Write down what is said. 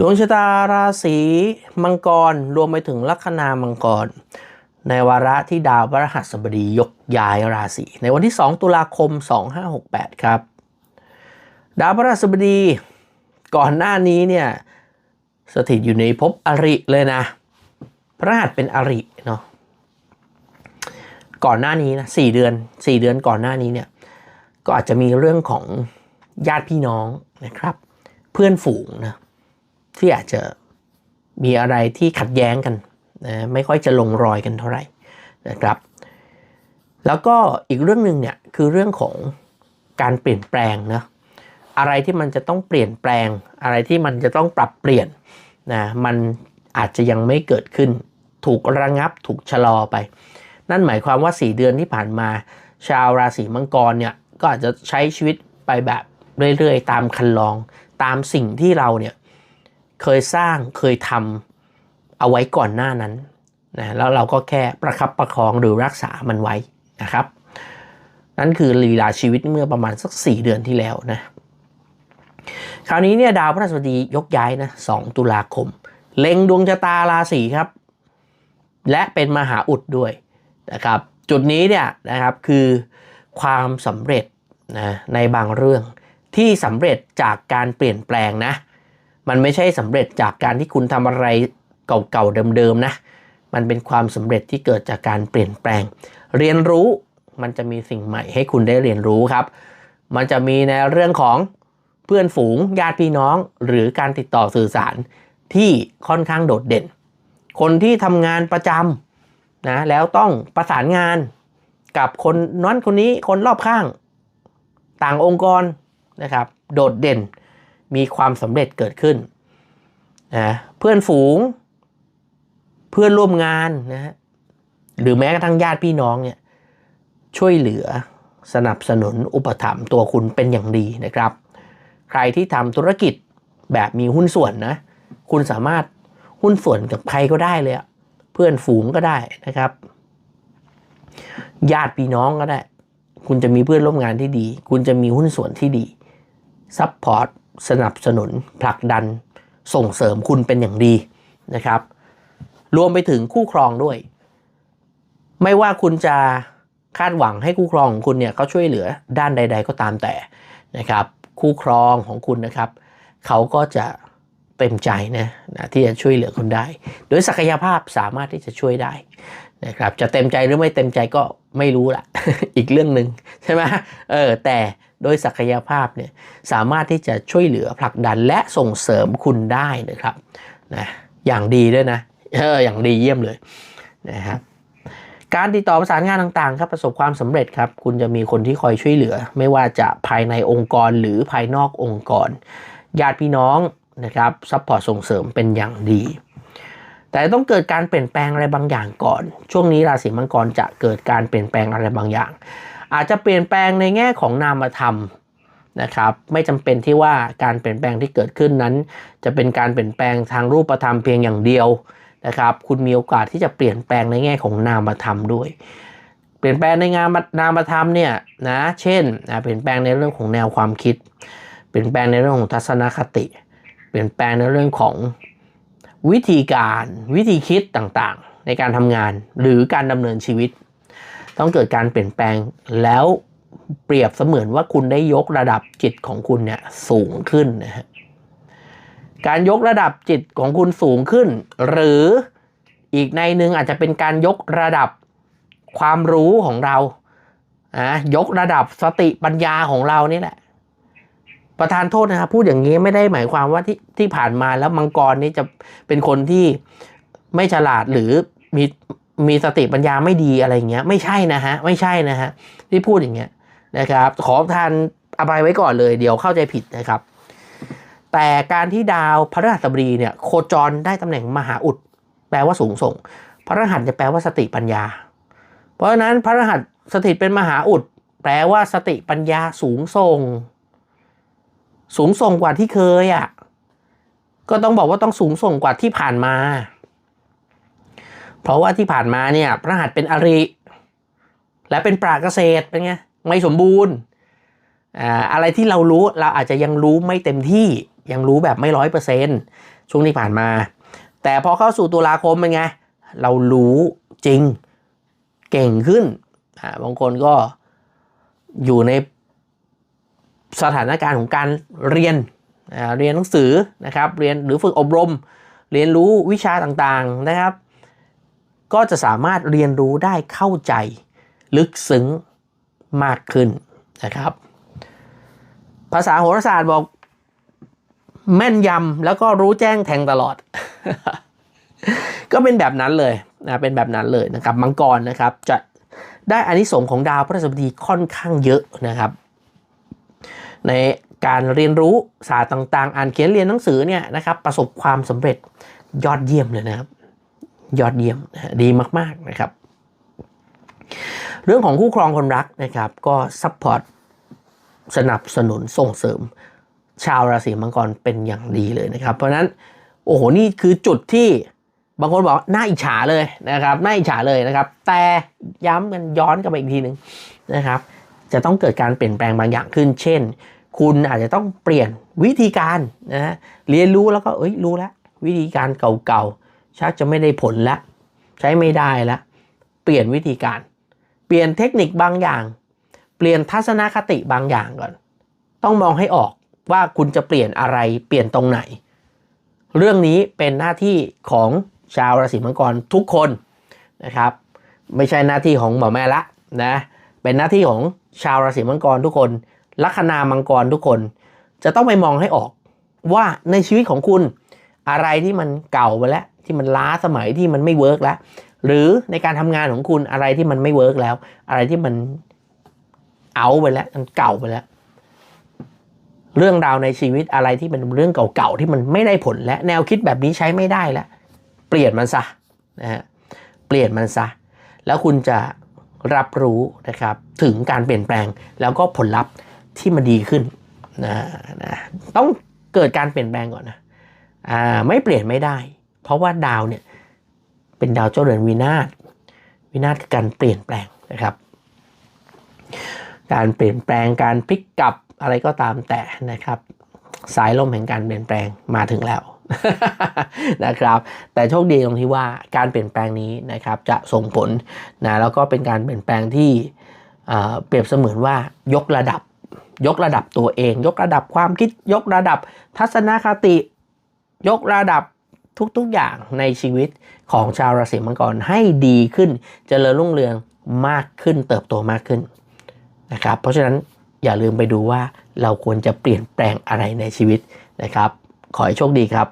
ดวงชะตาราศีมังกรรวมไปถึงลัคนามังกร ในวาระที่ดาวพฤหัสบดียกย้ายราศีในวันที่ 2 ตุลาคม 2568 ครับ ดาวพฤหัสบดีก่อนหน้านี้เนี่ยสถิตอยู่ในภพอริเลยนะ พระหัสเป็นอริเนาะก่อนหน้านี้นะสี่เดือนสี่เดือนก่อนหน้านี้เนี่ยก็อาจจะมีเรื่องของญาติพี่น้องนะครับ เพื่อนฝูงนะ ที่อาจจะมีอะไรที่ขัดแย้งกันนะไม่ค่อยจะลงรอยกันเท่าไหร่นะครับ แล้วก็อีกเรื่องหนึ่งเนี่ยคือเรื่องของการเปลี่ยนแปลงนะอะไรที่มันจะต้องเปลี่ยนแปลง อะไรที่มันจะต้องปรับเปลี่ยนนะมันอาจจะยังไม่เกิดขึ้น ถูกระงับถูกชะลอไป นั่นหมายความว่า 4 เดือนที่ผ่านมา ชาวราศีมังกรเนี่ยก็อาจจะใช้ชีวิตไปแบบเรื่อยๆ ตามคันลอง ตามสิ่งที่เราเนี่ย เคยสร้างเคยทำเอาไว้ก่อนหน้านั้นนะแล้วเราก็แค่ประคับประคองหรือรักษามันไว้นะครับ นั่นคือลีลาชีวิตเมื่อประมาณสัก 4 เดือนที่แล้วนะคราวนี้เนี่ยดาวพฤหัสบดียกย้ายนะ2ตุลาคม เล็งดวงชะตาราศีครับ และเป็นมหาอุดด้วยนะครับ จุดนี้เนี่ยนะครับคือความสำเร็จนะในบางเรื่องที่สำเร็จจากการเปลี่ยนแปลงนะ มันไม่ใช่สำเร็จจากการที่คุณทำอะไรเก่าๆเดิมๆนะ มันเป็นความสำเร็จที่เกิดจากการเปลี่ยนแปลง เรียนรู้มันจะมีสิ่งใหม่ให้คุณได้เรียนรู้ครับ มันจะมีในเรื่องของเพื่อนฝูงญาติพี่น้อง หรือการติดต่อสื่อสารที่ค่อนข้างโดดเด่น คนที่ทำงานประจำนะแล้วต้องประสานงานกับคนนั้นคนนี้คนรอบข้าง ต่างองค์กรนะครับ โดดเด่น มีความสำเร็จเกิดขึ้นนะเพื่อนฝูง เพื่อนร่วมงานนะฮะหรือแม้กระทั่งญาติพี่น้องเนี่ยช่วยเหลือสนับสนุนอุปถัมภ์ตัวคุณเป็นอย่างดีนะครับ ใครที่ทำธุรกิจแบบมีหุ้นส่วนนะ คุณสามารถหุ้นส่วนกับใครก็ได้เลยอะเพื่อนฝูงก็ได้นะครับ ญาติพี่น้องก็ได้ คุณจะมีเพื่อนร่วมงานที่ดี คุณจะมีหุ้นส่วนที่ดีซัพพอร์ต สนับสนุนผลักดันส่งเสริมคุณเป็นอย่างดีนะครับ รวมไปถึงคู่ครองด้วย ไม่ว่าคุณจะคาดหวังให้คู่ครองของคุณเนี่ยเขาช่วยเหลือด้านใด ๆ ก็ตามแต่นะครับ คู่ครองของคุณนะครับเขาก็จะเต็มใจนะนะที่จะช่วยเหลือคุณได้ โดยศักยภาพสามารถที่จะช่วยได้ นะครับจะเต็มใจหรือไม่เต็มใจก็ไม่รู้ละอีกเรื่องหนึ่งใช่ไหมเออแต่โดยศักยภาพเนี่ยสามารถที่จะช่วยเหลือผลักดันและส่งเสริมคุณได้นะครับนะอย่างดีด้วยนะเอออย่างดีเยี่ยมเลยนะครับการติดต่อประสานงานต่างๆครับประสบความสำเร็จครับ คุณจะมีคนที่คอยช่วยเหลือ ไม่ว่าจะภายในองค์กรหรือภายนอกองค์กร ญาติพี่น้องนะครับซัพพอร์ตส่งเสริมเป็นอย่างดี แต่ต้องเกิดการเปลี่ยนแปลงอะไรบางอย่างก่อน ช่วงนี้ราศีมังกรจะเกิดการเปลี่ยนแปลงอะไรบางอย่าง อาจจะเปลี่ยนแปลงในแง่ของนามธรรมนะครับ ไม่จำเป็นที่ว่าการเปลี่ยนแปลงที่เกิดขึ้นนั้น จะเป็นการเปลี่ยนแปลงทางรูปธรรมเพียงอย่างเดียวนะครับ คุณมีโอกาสที่จะเปลี่ยนแปลงในแง่ของนามธรรมด้วย เปลี่ยนแปลงในงานนามธรรมเนี่ยนะ เช่นนะเปลี่ยนแปลงในเรื่องของแนวความคิด เปลี่ยนแปลงในเรื่องของทัศนคติ เปลี่ยนแปลงในเรื่องของ วิธีการวิธีคิดต่างๆ ในการทำงานหรือการดำเนินชีวิต ต้องเกิดการเปลี่ยนแปลงแล้วเปรียบเสมือนว่าคุณได้ยกระดับจิตของคุณเนี่ยสูงขึ้นนะฮะการยกระดับจิตของคุณสูงขึ้น หรืออีกในหนึ่งอาจจะเป็นการยกระดับความรู้ของเราอะยกระดับสติปัญญาของเรานี่แหละ ประธานโทษนะครับพูดอย่างนี้ไม่ได้หมายความว่าที่ที่ผ่านมาแล้วมังกรนี่จะเป็นคนที่ไม่ฉลาดหรือมีมีสติปัญญาไม่ดีอะไรเงี้ย ไม่ใช่นะฮะไม่ใช่นะฮะที่พูดอย่างเงี้ยนะครับ ขอทานอภัยไว้ก่อนเลยเดี๋ยวเข้าใจผิดนะครับ แต่การที่ดาวพระรหัสบดีเนี่ยโคจรได้ตำแหน่งมหาอุด แปลว่าสูงส่ง พระรหัสจะแปลว่าสติปัญญา เพราะฉะนั้นพระรหัสสถิตเป็นมหาอุด แปลว่าสติปัญญาสูงส่ง สูงส่งกว่าที่เคยอะ่ะ ก็ต้องบอกว่าต้องสูงส่งกว่าที่ผ่านมา เพราะว่าที่ผ่านมาเนี่ย พระหัสเป็นอริ และเป็นปราเกษตรเป็นไงไม่สมบูรณ์อ่าอะไรที่เรารู้เราอาจจะยังรู้ไม่เต็มที่ยังรู้แบบไม่ร้อยเปอร์เซนช่วงที่ผ่านมา แต่พอเข้าสู่ตุลาคมเป็นไง เรารู้จริงเก่งขึ้นอ่าบางคนก็อยู่ใน สถานการณ์ของการเรียนเรียนหนังสือนะครับเรียนหรือฝึกอบรม เรียนรู้วิชาต่างๆนะครับ ก็จะสามารถเรียนรู้ได้เข้าใจ ลึกซึ้งมากขึ้นนะครับ ภาษาโหราศาสตร์บอก แม่นยำแล้วก็รู้แจ้งแทงตลอด ก็เป็นแบบนั้นเลยนะเป็นแบบนั้นเลยนะครับมังกรนะครับจะได้อานิสงส์ของดาวพฤหัสบดีค่อนข้างเยอะนะครับ ในการเรียนรู้ศาสตร์ต่างๆ อ่านเขียนเรียนหนังสือเนี่ยนะครับประสบความสำเร็จยอดเยี่ยมเลยนะครับ ยอดเยี่ยมดีมากๆนะครับ เรื่องของคู่ครองคนรักนะครับ ก็ซัพพอร์ตสนับสนุนส่งเสริม ชาวราศีมังกรเป็นอย่างดีเลยนะครับ เพราะฉะนั้นโอ้โหนี่คือจุดที่บางคนบอกน่าอิจฉาเลยนะครับน่าอิจฉาเลยนะครับ แต่ย้ำกันย้อนกลับไปอีกทีหนึ่งนะครับ จะต้องเกิดการเปลี่ยนแปลงบางอย่างขึ้น เช่น คุณอาจจะต้องเปลี่ยนวิธีการนะฮะเรียนรู้แล้วก็เอ้ยรู้แล้ววิธีการเก่าๆชักจะไม่ได้ผลแล้วใช้ไม่ได้แล้วเปลี่ยนวิธีการ เปลี่ยนเทคนิคบางอย่าง เปลี่ยนทัศนคติบางอย่างก่อน ต้องมองให้ออกว่าคุณจะเปลี่ยนอะไรเปลี่ยนตรงไหน เรื่องนี้เป็นหน้าที่ของชาวราศีมังกรทุกคนนะครับ ไม่ใช่หน้าที่ของหมอแม่ละนะเป็นหน้าที่ของชาวราศีมังกรทุกคน ลัคนามังกรทุกคน จะต้องไปมองให้ออกว่าในชีวิตของคุณอะไรที่มันเก่าไปแล้ว ที่มันล้าสมัยที่มันไม่เวิร์กแล้ว หรือในการทำงานของคุณอะไรที่มันไม่เวิร์กแล้ว อะไรที่มันเอาไปแล้วมันเก่าไปแล้ว เรื่องราวในชีวิตอะไรที่เป็นเรื่องเก่าๆที่มันไม่ได้ผลและแนวคิดแบบนี้ใช้ไม่ได้แล้ว เปลี่ยนมันซะนะฮะเปลี่ยนมันซะ แล้วคุณจะรับรู้นะครับถึงการเปลี่ยนแปลงแล้วก็ผลลัพธ์ ที่มันดีขึ้นนะนะต้องเกิดการเปลี่ยนแปลงก่อนนะอ่าไม่เปลี่ยนไม่ได้ เพราะว่าดาวเนี่ยเป็นดาวเจ้าเรือนวินาศวินาศคือการเปลี่ยนแปลงนะครับ การเปลี่ยนแปลงการพลิกกลับอะไรก็ตามแต่นะครับ สายลมแห่งการเปลี่ยนแปลงมาถึงแล้วนะครับ แต่โชคดีตรงที่ว่าการเปลี่ยนแปลงนี้นะครับจะส่งผลนะแล้วก็เป็นการเปลี่ยนแปลงที่เอ่อเปรียบเสมือนว่ายกระดับ ยกระดับตัวเอง ยกระดับความคิดยกระดับทัศนคติ ยกระดับทุกๆอย่างในชีวิตของชาวราศีมังกรให้ดีขึ้นจเจริญรุ่งเรืองมากขึ้นเติบโตมากขึ้นนะครับ เพราะฉะนั้นอย่าลืมไปดูว่าเราควรจะเปลี่ยนแปลงอะไรในชีวิตนะครับ ขอให้โชคดีครับ